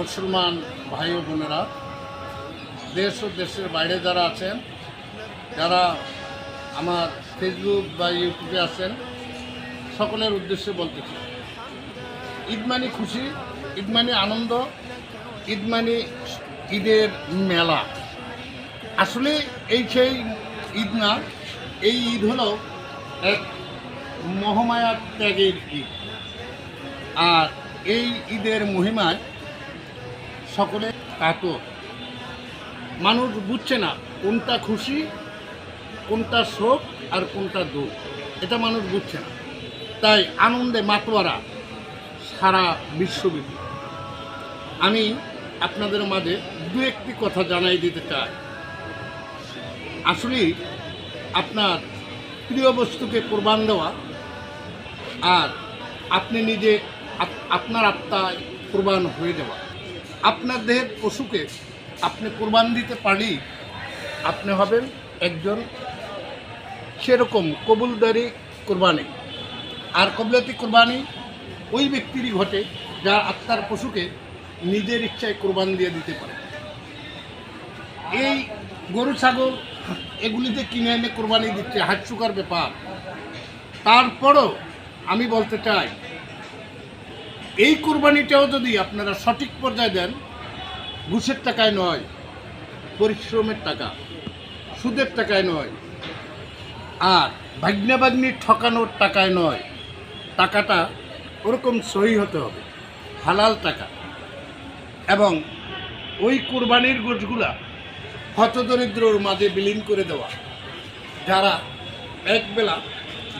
মুসলমান ভাই ও বোনেরা, দেশ ও দেশের বাইরে যারা আছেন, যারা আমার ফেসবুক বা ইউটিউবে আছেন, সকলের উদ্দেশ্যে বলতেছি ঈদ মানে খুশি, ঈদ মানে আনন্দ, ঈদ মানে ঈদের মেলা। আসলে এই সেই ঈদ না, এই ঈদ হলো এক মহামায়ার ত্যাগের ঈদ। আর এই ঈদের মহিমায় সকলে কাতর মানুষ বুঝছে না কোনটা খুশি, কোনটা শোক আর কোনটা দুঃখ। এটা মানুষ বুঝছে না। তাই আনন্দে মাতোয়ারা সারা বিশ্বব্যাপী। আমি আপনাদের মাঝে দু একটি কথা জানাই দিতে চাই। আসলে আপনার প্রিয় বস্তুকে কোরবান দেওয়া আর আপনি নিজে আপ- আপনার আত্মায় কোরবান হয়ে যাওয়া আপনার দেহের পশুকে আপনি কোরবান দিতে পারলেই আপনি হবেন একজন সেরকম কবুলদারি কোরবানি। আর কবলাতি কোরবানি ওই ব্যক্তিরই ঘটে যার আত্মার পশুকে নিজের ইচ্ছায় কোরবান দিয়ে দিতে পারে। এই গরু, ছাগল এগুলিতে কিনে এনে কোরবানি দিচ্ছে হাটসুকার ব্যাপার। তারপরও আমি বলতে চাই এই কোরবানিটাও যদি আপনারা সঠিক পর্যায়ে দেন, ঘুষের টাকায় নয়, পরিশ্রমের টাকা, সুদের টাকায় নয়, আর ভাগ্নাবাগ্নির ঠকানোর টাকায় নয়, টাকাটা ওরকম সহি হতে হবে, হালাল টাকা। এবং ওই কোরবানির গোছগুলা হতদরিদ্রর মাঝে বিলীন করে দেওয়া, যারা একবেলা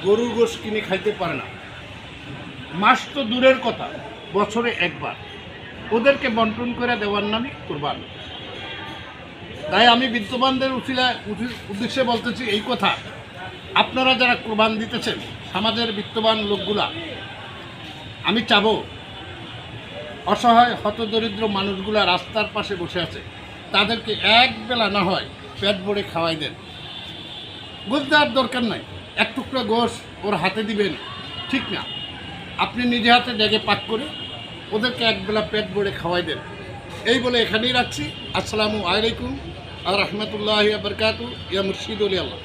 গরুর গোশ কিনে খাইতে পারে না মাস তো দূরের কথা, বছরে একবার। ওদেরকে বন্টন করে দেওয়ার নামই কোরবান। তাই আমি বিদ্যমানদের উচিলা উচি- উদ্দেশ্যে বলতেছি এই কথা। আপনারা যারা কোরবান দিতেছেন, সমাজের বিত্তবান লোকগুলা, আমি চাবো, অসহায়, হতদরিদ্র মানুষগুলা রাস্তার পাশে বসে আছে, তাদেরকে এক বেলা না হয় পেট ভরে খাওয়াই দেন। গোশ দেওয়ার দরকার নাই। এক টুকরা গোশ ওর হাতে দিবেন, ঠিক না। আপনি নিজে হাতে ডেকে পাক করে ওদেরকে একবেলা পেট ভরে খাওয়াই দেন। এই বলে এখানেই রাখছি। আসসালামু আলাইকুম। আর রহমতুল্লাহ বরকাতু ইয়া মুর্শিদ আল্লাহ।